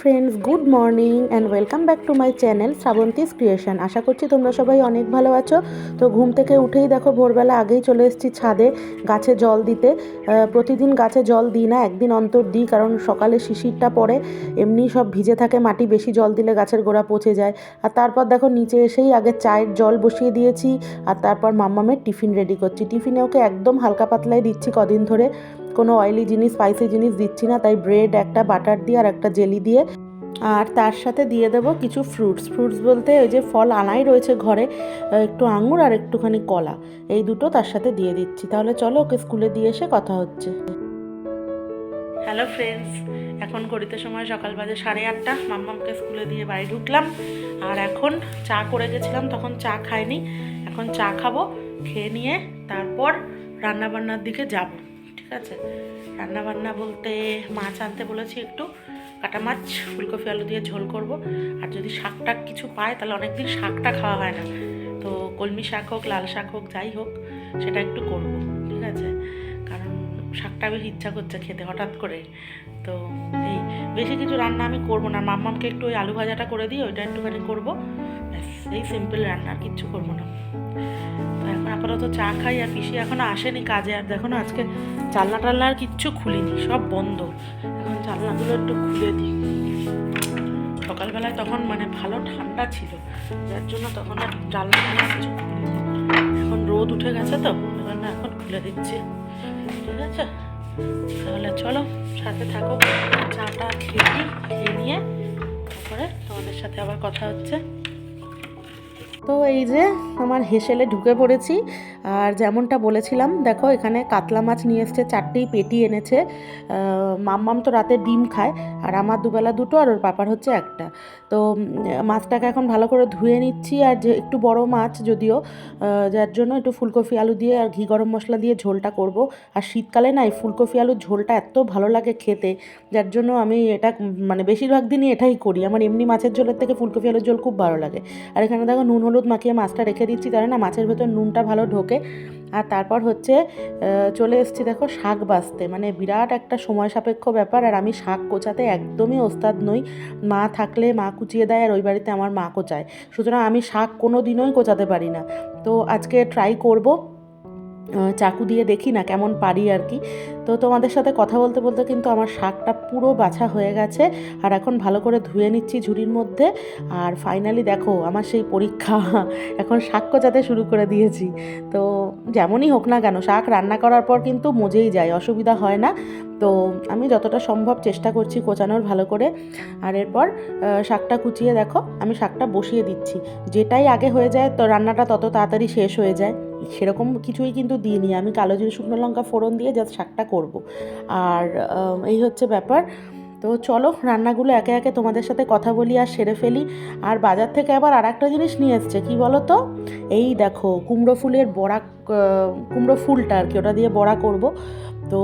Friends good morning and welcome back to my channel Shrabanti's creation আশা করছি তোমরা সবাই অনেক ভালো আছো। তো ঘুম থেকে উঠেই দেখো, ভোরবেলা আগেই চলে এসেছি ছাদে গাছে জল দিতে। প্রতিদিন গাছে জল দিই না, একদিন অন্তর দিই, কারণ সকালে শিশিরটা পড়ে, এমনি সব ভিজে থাকে, মাটি বেশি জল দিলে গাছের গোড়া পচে যায়। আর তারপর দেখো, নিচে এসেই আগে চায়ের জল বসিয়ে দিয়েছি, আর তারপর মাম্মামের টিফিন রেডি করছি। টিফিনে ওকে একদম হালকা পাতলাই দিচ্ছি কদিন ধরে। কোনো অয়েলি জিনিস স্পাইসি জিনিস দিচ্ছি না, তাই ব্রেড একটা বাটার দিয়ে আর একটা জেলি দিয়ে। আর তার সাথে দিয়ে দেবো কিছু ফ্রুটস ফ্রুটস বলতে ওই যে ফল আনাই রয়েছে ঘরে একটু আঙুর আর একটুখানি কলা। এই দুটো তার সাথে দিয়ে দিচ্ছি। তাহলে চলো ওকে স্কুলে দিয়ে এসে কথা হচ্ছে। হ্যালো ফ্রেন্ডস এখন ঘড়িতে সময় সকাল বাজে সাড়ে আটটা। মাম্মামকে স্কুলে দিয়ে বাড়ি ঢুকলাম। আর এখন চা করে গেছিলাম, তখন চা খাইনি। এখন চা খাব, খেয়ে নিয়ে তারপর রান্নাবান্নার দিকে যাব। ঠিক আছে। রান্নাবান্না বলতে মাছ আনতে বলেছি একটু। কাটা মাছ, ফুলকপি, আলু দিয়ে ঝোল করব। আর যদি শাক টাক কিছু পায়, তাহলে অনেকদিন শাকটা খাওয়া হয় না। তো কলমি শাক হোক, লাল শাক হোক, যাই হোক, সেটা একটু করব, ঠিক আছে? কারণ শাকটা বেশ ইচ্ছা করছে খেতে হঠাৎ করে। তো এই বেশি কিছু রান্না আমি করব না। মাম্মামকে একটু ওই আলু ভাজাটা করে দিই ওইটা একটুখানি করব। ব্যাস, এই সিম্পল রান্না, আর কিচ্ছু করব না। তো আপাতত চা খাই আর পিসি এখনও আসেনি কাজে। আর দেখো না, আজকে জানলা টাল্লা আর কিচ্ছু খুলিনি, সব বন্ধ। এখন জানলাগুলো একটু খুলে দিই। সকালবেলায় তখন মানে ভালো ঠান্ডা ছিল, যার জন্য তখন আর জানলা কিছু এখন রোদ উঠে গেছে তো এখন এখন খুলে দিচ্ছি। ঠিক আছে? তাহলে চলো, সাথে থাকো চাটা খেয়ে খেয়ে নিয়ে তারপরে তোমাদের সাথে আবার কথা হচ্ছে। তো এই যে আমার হেসেলে ঢুকে পড়েছি। আর যেমনটা বলেছিলাম, দেখো এখানে কাতলা মাছ নিয়ে এসছে, চারটেই পেটি এনেছে। মাম্মাম তো রাতে ডিম খায়, আর আমার দুবেলা দুটো আর ওর পাপার হচ্ছে একটা। তো মাছটাকে এখন ভালো করে ধুয়ে নিচ্ছি, আর যে একটু বড় মাছ যদিও যার জন্য একটু ফুলকপি আলু দিয়ে আর ঘি গরম মশলা দিয়ে ঝোলটা করব। আর শীতকালে না, এই ফুলকপি আলুর ঝোলটা এত ভালো লাগে খেতে, যার জন্য আমি এটা মানে বেশিরভাগ দিনই এটাই করি। আমার এমনি মাছের ঝোলের থেকে ফুলকপি আলুর ঝোল খুব ভালো লাগে। আর এখানে দেখো নুন, হলুদ মাখিয়ে মাছটা রেখে দিচ্ছি তাহলে না মাছের ভেতর নুনটা ভালো ঢোকে। আর তারপর হচ্ছে চলে এসেছি দেখো শাক বাঁচতে। মানে বিরাট একটা সময় সাপেক্ষ ব্যাপার, আর আমি শাক কোচাতে একদমই ওস্তাদ নই। মা থাকলে মা কুচিয়ে দেয়, আর ওই বাড়িতে আমার মা কোচায়। সুতরাং আমি শাক কোনো দিনই কোচাতে পারি না। তো আজকে ট্রাই করব। চাকু দিয়ে দেখি না কেমন পারি আর কি। তো তোমাদের সাথে কথা বলতে বলতে কিন্তু আমার শাকটা পুরো বাছা হয়ে গেছে। আর এখন ভালো করে ধুয়ে নিচ্ছি ঝুড়ির মধ্যে। আর ফাইনালি দেখো, আমার সেই পরীক্ষা, এখন শাক কোচাতে শুরু করে দিয়েছি। তো যেমনই হোক না কেন, শাক রান্না করার পর কিন্তু মজেই যায়, অসুবিধা হয় না। তো আমি যতটা সম্ভব চেষ্টা করছি কোচানোর ভালো করে। আর এরপর শাকটা কুচিয়ে দেখো, আমি শাকটা বসিয়ে দিচ্ছি। যেটাই আগে হয়ে যায়, তো রান্নাটা তত তাড়াতাড়ি শেষ হয়ে যায়। সেরকম কিছুই কিন্তু দিইনি। আমি কালো জিরে, শুকনো লঙ্কা, ফোড়ন দিয়ে যা শাকটা করব। আর এই হচ্ছে ব্যাপার। তো চলো রান্নাগুলো একে একে তোমাদের সাথে কথা বলি আর সেরে ফেলি। আর বাজার থেকে আবার আর একটা জিনিস নিয়ে এসছে, কী বলো তো এই দেখো, কুমড়ো ফুলের বড়া কুমড়ো ফুলটা আর কি, ওটা দিয়ে বড়া করব। তো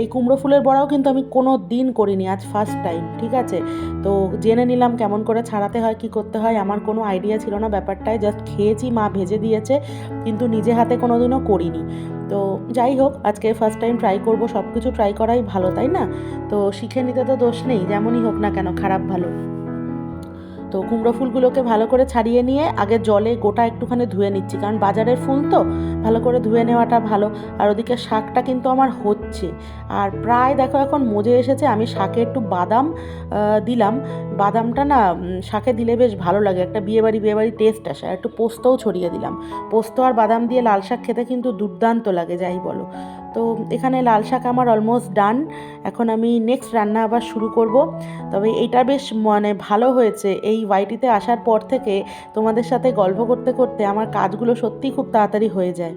এই কুমড়ো ফুলের বড়াও কিন্তু আমি কোনো দিন করিনি, আজ ফার্স্ট টাইম ঠিক আছে? তো জেনে নিলাম কেমন করে ছাড়াতে হয়, কি করতে হয়, আমার কোনো আইডিয়া ছিল না ব্যাপারটায় জাস্ট খেয়েছি, মা ভেজে দিয়েছে, কিন্তু নিজে হাতে কোনো দিনও করিনি। তো যাই হোক, আজকে ফার্স্ট টাইম ট্রাই করব সব কিছু ট্রাই করাই ভালো, তাই না? তো শিখে নিতে তো দোষ নেই, যেমনই হোক না কেন, খারাপ ভালো। তো কুমড়ো ফুলগুলোকে ভালো করে ছাড়িয়ে নিয়ে আগে জলে গোটা একটুখানি ধুয়ে নিচ্ছি। কারণ বাজারের ফুল তো ভালো করে ধুয়ে নেওয়াটা ভালো। আর ওদিকে শাকটা কিন্তু আমার হচ্ছে। আর প্রায় দেখো এখন মজে এসেছে। আমি শাকে একটু বাদাম দিলাম। বাদামটা না শাকে দিলে বেশ ভালো লাগে। একটা বিয়েবাড়ি বিয়েবাড়ি টেস্ট আসে। আর একটু পোস্তও ছড়িয়ে দিলাম। পোস্ত আর বাদাম দিয়ে লাল শাক খেতে কিন্তু দুর্দান্ত লাগে, যাই বলো। তো এখানে লাল শাক আমার অলমোস্ট ডান এখন আমি নেক্সট রান্না আবার শুরু করব। তবে এটা বেশ মানে ভালো হয়েছে। এই ওয়াইটিতে আসার পর থেকে তোমাদের সাথে গল্প করতে করতে আমার কাজগুলো সত্যিই খুব তাড়াতাড়ি হয়ে যায়।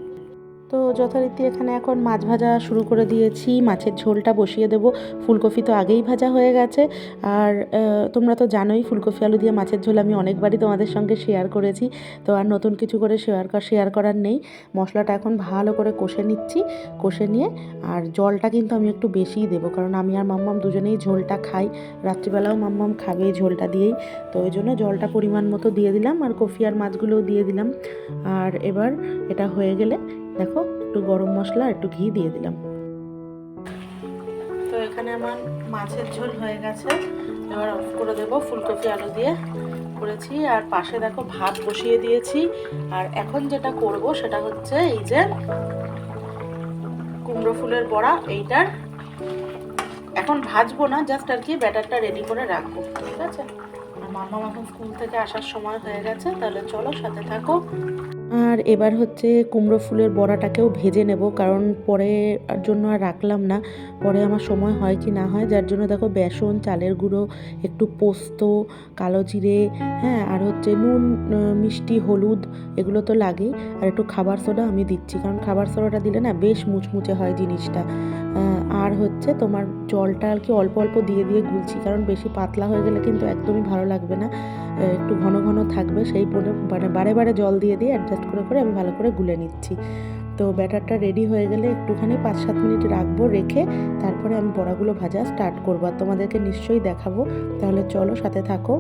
তো যথারীতি এখানে এখন মাছ ভাজা শুরু করে দিয়েছি। মাছের ঝোলটা বসিয়ে দেব। ফুলকপি তো আগেই ভাজা হয়ে গেছে। আর তোমরা তো জানোই ফুলকপি, আলু দিয়ে মাছের ঝোল আমি অনেকবারই তোমাদের সঙ্গে শেয়ার করেছি। তো আর নতুন কিছু করে শেয়ার শেয়ার করার নেই। মশলাটা এখন ভালো করে কষে নিচ্ছি, কষে নিয়ে। আর জলটা কিন্তু আমি একটু বেশিই দেবো। কারণ আমি আর মাম্মাম দুজনেই ঝোলটা খাই। রাত্রিবেলাও মাম্মাম খাবে ঝোলটা দিয়েই। তো ওই জন্য জলটা পরিমাণ মতো দিয়ে দিলাম। আর কফি আর মাছগুলোও দিয়ে দিলাম। আর এবার এটা হয়ে গেলে দেখো, একটু গরম মশলা একটু ঘি দিয়ে দিলাম। তো এখানে আমার মাছের ঝোল হয়ে গেছে। এবার অফ করে দেবো ফুলকপি আলু দিয়ে। করেছি, আর পাশে দেখো ভাত বসিয়ে দিয়েছি। আর এখন যেটা করব সেটা হচ্ছে এই যে কুমড়ো ফুলের বড়া, এইটার। এখন ভাজবো না জাস্ট আর কি ব্যাটারটা রেডি করে রাখব, ঠিক আছে? মামা এখন স্কুল থেকে আসার সময় হয়ে গেছে, তাহলে চলো সাথে থাকো। আর এবার হচ্ছে কুমড়ো ফুলের বড়াটাকেও ভেজে নেব, কারণ পরে জন্য আর রাখলাম না। পরে আমার সময় হয় কি না হয়, যার জন্য দেখো বেসন, চালের গুঁড়ো, একটু পোস্ত, কালো জিরে হ্যাঁ আর হচ্ছে নুন মিষ্টি, হলুদ, এগুলো তো লাগেই। আর একটু খাবার সোডা আমি দিচ্ছি, কারণ খাবার সোডাটা দিলে না বেশ মুচমুচে হয় জিনিসটা। আর হচ্ছে তোমার জলটা আর কি অল্প অল্প দিয়ে দিয়ে গুলছি, কারণ বেশি পাতলা হয়ে গেলে কিন্তু একদমই ভালো লাগবে না। একটু ঘন ঘন থাকবে, সেই পরে মানে বারে বারে জল দিয়ে দিয়ে অ্যাডজাস্ট করে করে আমি ভালো করে গুলে নিচ্ছি। তো ব্যাটারটা রেডি হয়ে গেলে একটুখানি পাঁচ সাত মিনিট রাখব, রেখে তারপরে আমি বড়াগুলো ভাজা স্টার্ট করব। আর তোমাদেরকে নিশ্চয়ই দেখাবো, তাহলে চলো সাথে থাকো।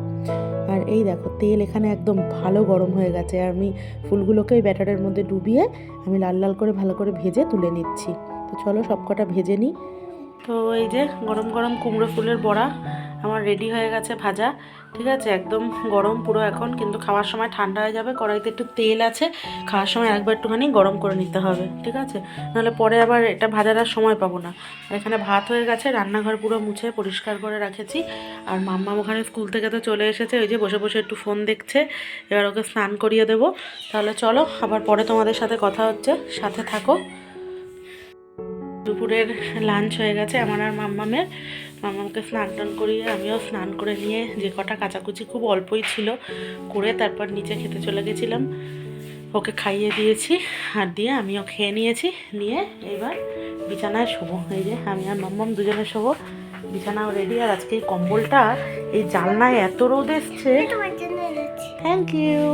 আর এই দেখো, তেল এখানে একদম ভালো গরম হয়ে গেছে। আর আমি ফুলগুলোকে ওই ব্যাটারের মধ্যে ডুবিয়ে আমি লাল লাল করে ভালো করে ভেজে তুলে নিচ্ছি। তো চলো সবকটা ভেজে নিই। তো এই যে গরম গরম কুমড়ো ফুলের বড়া আমার রেডি হয়ে গেছে ভাজা, ঠিক আছে? একদম গরম পুরো এখন, কিন্তু খাওয়ার সময় ঠান্ডা হয়ে যাবে, কড়াইতে একটু তেল আছে, খাওয়ার সময় একবার একটুখানি গরম করে নিতে হবে, ঠিক আছে? নাহলে পরে আবার এটা ভাজার আর সময় পাবো না। এখানে ভাত হয়ে গেছে, রান্নাঘর পুরো মুছে, পরিষ্কার করে রাখেছি। আর মাম্মা ওখানে স্কুল থেকে তো চলে এসেছে, ওই যে বসে বসে একটু ফোন দেখছে, এবার ওকে স্নান করিয়ে দেবো। তাহলে চলো, আবার পরে তোমাদের সাথে কথা হচ্ছে, সাথে থাকো। দুপুরের লাঞ্চ হয়ে গেছে আমার আর মাম্মামের। মাম্মামকে স্নান টান করিয়ে আমিও স্নান করে নিয়ে যে কটা কাচাকুচি খুব অল্পই ছিল করে তারপর নিচে খেতে চলে গেছিলাম। ওকে খাইয়ে দিয়েছি আর দিয়ে আমিও খেয়ে নিয়েছি। নিয়ে এবার বিছানায় শোবো। এই যে আমি আর মাম্মাম দুজনে শোবো। বিছানাও রেডি আর আজকে এই কম্বলটা এই জালনায় এত রোদ এসছে। থ্যাংক ইউ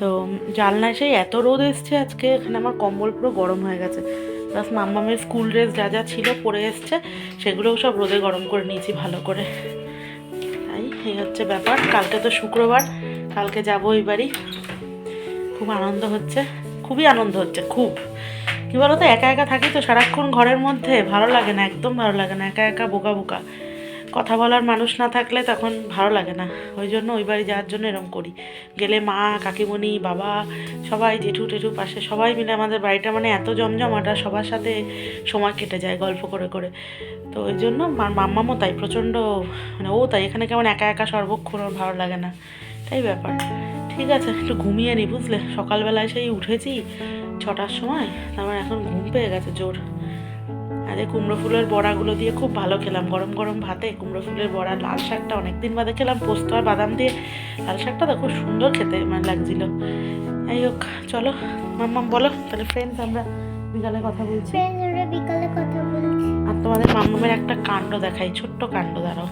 তো জালনায় সেই এত রোদ এসছে আজকে এখানে আমার কম্বল পুরো গরম হয়ে গেছে। প্লাস মাম্মামের স্কুল ড্রেস যা যা ছিল পরে এসছে, সেগুলোও সব রোদে গরম করে নিয়েছি ভালো করে। তাই, এই হচ্ছে ব্যাপার। কালকে তো শুক্রবার, কালকে যাব ওই বাড়ি। খুব আনন্দ হচ্ছে, খুবই আনন্দ হচ্ছে, খুব। কী বলো তো একা একা থাকি তো সারাক্ষণ ঘরের মধ্যে, ভালো লাগে না, একদম ভালো লাগে না, একা একা বোকা বোকা। কথা বলার মানুষ না থাকলে তখন ভালো লাগে না। ওই জন্য ওই বাড়ি যাওয়ার জন্য এরকম করি। গেলে মা, কাকিমণি, বাবা, সবাই, জেঠু টেঠু পাশে সবাই মিলে আমাদের বাড়িটা মানে এত জমজমাট সবার সাথে সময় কেটে যায় গল্প করে করে। তো ওই জন্য মাম্মামও তাই, প্রচণ্ড মানে ও তাই, এখানে কেমন একা একা সর্বক্ষণ ভালো লাগে না। তাই ব্যাপার। ঠিক আছে, একটু ঘুমিয়ে নি, বুঝলে? সকালবেলায় সেই উঠেছি, ছটার সময়, তারপর এখন ঘুম পেয়ে গেছে জোর। আর এই কুমড়ো ফুলের বড়াগুলো দিয়ে খুব ভালো খেলাম। গরম গরম ভাতে কুমড়ো ফুলের বড়া লাল শাকটা অনেকদিন বাদে খেলাম পোস্ত আর বাদাম দিয়ে। লাল শাকটা তো খুব সুন্দর খেতে মানে লাগছিল। যাই হোক চলো মাম্মাম বলো তাহলে ফ্রেন্ডস আমরা বিকালে কথা বলছি। বিকালে কথা বলছি। আর তোমাদের মাম্মামের একটা কাণ্ড দেখাই ছোট্ট কাণ্ড দাঁড়াও।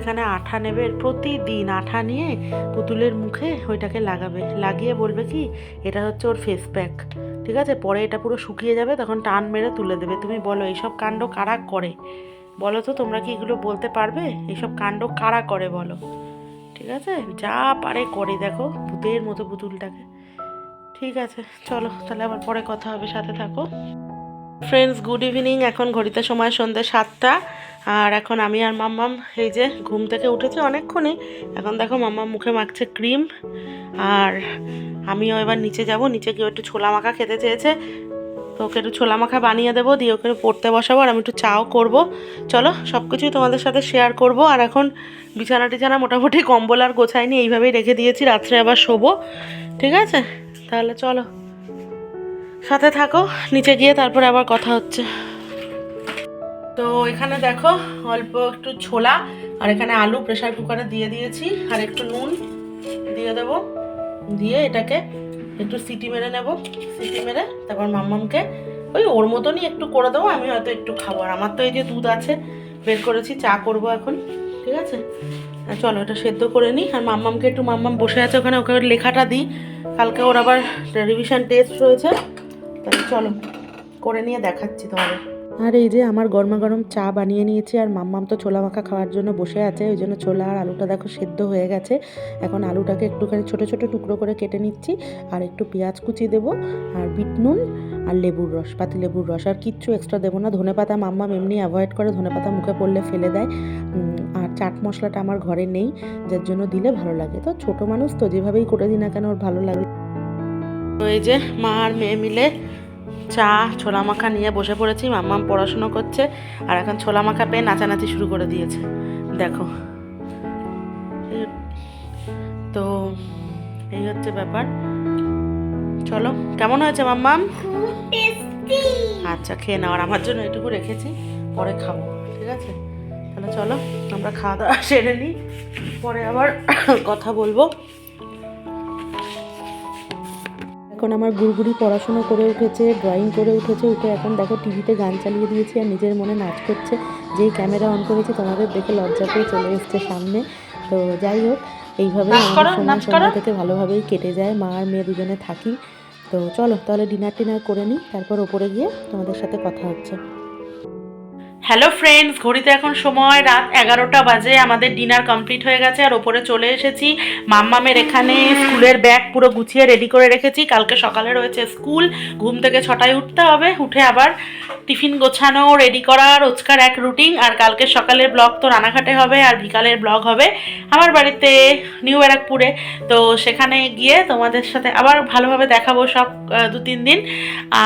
এখানে আঠা নেবে প্রতিদিন আঠা নিয়ে পুতুলের মুখে ওইটাকে লাগাবে লাগিয়ে বলবে কি এটা হচ্ছে ওর ফেস প্যাক ঠিক আছে? পরে এটা পুরো শুকিয়ে যাবে, তখন টান মেরে তুলে দেবে। তুমি বলো, এইসব কাণ্ড কারা করে? বলো তো, তোমরা কি এগুলো বলতে পারবে? এইসব কাণ্ড কারা করে বলো? ঠিক আছে? যা পারে করে, দেখো, ভূতের মতো পুতুলটাকে। ঠিক আছে, চলো, তাহলে আবার পরে কথা হবে, সাথে থাকো। ফ্রেন্ডস গুড ইভিনিং এখন ঘড়িতে সময় সন্ধ্যে সাতটা। আর এখন আমি আর মাম্মাম এই যে ঘুম থেকে উঠেছি অনেকক্ষণই। এখন দেখো মাম্মাম মুখে মাখছে ক্রিম। আর আমিও এবার নিচে যাব, নিচে গিয়ে একটু ছোলা মাখা খেতে চেয়েছে। তো ওকে একটু ছোলা মাখা বানিয়ে দেবো, দিয়ে ওকে পড়তে বসাবো, আর আমি একটু চাও করব। চলো সব কিছুই তোমাদের সাথে শেয়ার করব। আর এখন বিছানা টিছানা মোটামুটি কম্বল আর গোছাইনি, এইভাবেই রেখে দিয়েছি, রাত্রে আবার শোবো। ঠিক আছে? তাহলে চলো। সাথে থাকো, নিচে গিয়ে তারপরে আবার কথা হচ্ছে। তো এখানে দেখো অল্প একটু ছোলা, আর এখানে আলু প্রেসার কুকারে দিয়ে দিয়েছি, আর একটু নুন দিয়ে দেবো। দিয়ে এটাকে একটু সিটি মেরে নেব, সিটি মেরে তারপর মাম্মামকে ওই ওর মতনই একটু করে দেবো, আমি হয়তো একটু খাব। আর আমার তো এই যে দুধ আছে, বের করেছি, চা করব এখন, ঠিক আছে? চলো এটা সেদ্ধ করে নিই, আর মাম্মামকে একটু, মাম্মাম বসে আছে ওখানে, ওকে লেখাটা দিই। কালকে ওর আবার রিভিশন টেস্ট রয়েছে, তাহলে চলো, করে নিয়ে দেখাচ্ছি তোমাদের। আর এই যে আমার গরমা গরম চা বানিয়ে নিয়েছি আর মাম্মাম তো ছোলা মাখা খাওয়ার জন্য বসে আছে, ওই জন্য ছোলা আর আলুটা দেখো সেদ্ধ হয়ে গেছে। এখন আলুটাকে একটুখানি ছোট ছোট টুকরো করে কেটে নিচ্ছি আর একটু পেঁয়াজ কুচি দেবো আর বিট নুন আর লেবুর রস, পাতি লেবুর রস। আর কিচ্ছু এক্সট্রা দেবো না, ধনে পাতা মাম্মাম এমনি অ্যাভয়েড করে ধনে পাতা মুখে পড়লে ফেলে দেয়। আর চাট মশলাটা আমার ঘরে নেই, যার জন্য দিলে ভালো লাগে। তো ছোট মানুষ তো যেভাবেই করে দিই না কেন, ওর ভালো লাগে তো এই যে মা আর মেয়ে মিলে চা ছোলা মাখা নিয়ে বসে পড়েছি মাম্মাম পড়াশুনো করছে আর এখন ছোলা মাখা পেয়ে নাচানাচি শুরু করে দিয়েছে। দেখো। তো এই হচ্ছে ব্যাপার। চলো কেমন হয়েছে মাম্মাম? আচ্ছা খেয়ে নাও আর আমার জন্য এটুকু রেখেছি পরে খাব ঠিক আছে? তাহলে চলো আমরা খাওয়া দাওয়া সেরে নিই পরে আবার কথা বলব। এখন আমার গুড়গুড়ি পড়াশুনো করে উঠেছে ড্রয়িং করে উঠেছে উঠে এখন দেখো টিভিতে গান চালিয়ে দিয়েছি আর নিজের মনে নাচ করছে। যেই ক্যামেরা অন করেছি তোমাদের দেখে লজ্জা পেয়ে চলে এসছে সামনে। তো যাই হোক এইভাবে সময় সময়। থেকে ভালোভাবেই কেটে যায় মা আর মেয়ে দুজনে থাকি। তো চলো তাহলে ডিনার টিনার করে নিই তারপর ওপরে গিয়ে তোমাদের সাথে কথা হচ্ছে। হ্যালো ফ্রেন্ডস ঘড়িতে এখন সময় রাত এগারোটা বাজে। আমাদের ডিনার কমপ্লিট হয়ে গেছে আর ওপরে চলে এসেছি। মাম্মামের এখানে স্কুলের ব্যাগ পুরো গুছিয়ে রেডি করে রেখেছি। কালকে সকালে রয়েছে স্কুল। ঘুম থেকে ছটায় উঠতে হবে। উঠে আবার টিফিন গোছানো রেডি করা, রোজকার এক রুটিন আর কালকে সকালের ব্লগ তো রানাঘাটে হবে আর বিকালের ব্লগ হবে আমার বাড়িতে নিউ ব্যারাকপুরে। তো সেখানে গিয়ে তোমাদের সাথে আবার ভালোভাবে দেখাবো সব দু তিন দিন।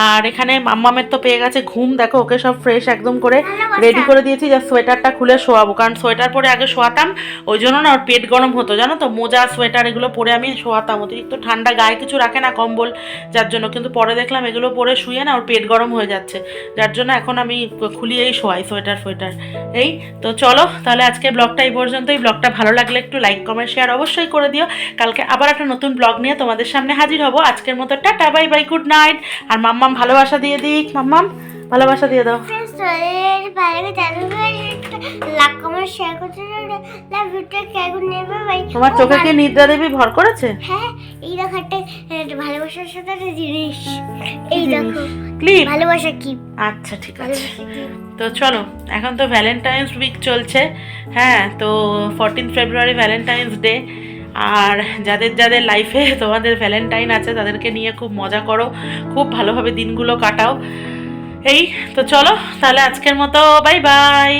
আর এখানে মাম্মামের তো পেয়ে গেছে ঘুম। দেখো, ওকে সব ফ্রেশ একদম করে রেডি করে দিয়েছি যে সোয়েটারটা খুলে শোয়াবো। কারণ সোয়েটার পরে আগে শোয়াতাম ওই জন্য না ওর পেট গরম হতো জানো তো? মোজা সোয়েটার এগুলো পরে আমি শোয়াতাম। অতিরিক্ত ঠান্ডা গায়ে কিছু রাখে না কম্বল যার জন্য। কিন্তু পরে দেখলাম এগুলো পরে শুয়ে না ওর পেট গরম হয়ে যাচ্ছে। যার জন্য এখন আমি খুলিয়েই শোয়াই সোয়েটার ফোয়েটার এই তো চলো তাহলে আজকে ব্লগটা এই পর্যন্তই। ব্লগটা ভালো লাগলে একটু লাইক কমেন্ট শেয়ার অবশ্যই করে দিও। কালকে আবার একটা নতুন ব্লগ নিয়ে তোমাদের সামনে হাজির হব। আজকের মতো tata bye bye good night আর মাম্মাম ভালোবাসা দিয়ে দিক মাম্মাম। ভালোবাসা দিয়ে দাও। তোমার চোখে কি নিদ্রা দেবী ভর করেছে? হ্যাঁ এই দেখো একটা ভালোবাসার সাথে একটা জিনিস। এই দেখো ক্লিপ। ভালোবাসা কি? আচ্ছা ঠিক আছে। তো চলো এখন তো ভ্যালেন্টাইন্স উইক চলছে। হ্যাঁ তো ফোরটিন ফেব্রুয়ারি ভ্যালেন্টাইন্স ডে আর যাদের যাদের লাইফে তোমাদের ভ্যালেন্টাইন আছে তাদেরকে নিয়ে খুব মজা করো। খুব ভালোভাবে দিনগুলো কাটাও। এই তো চলো তাহলে আজকের মতো বাই বাই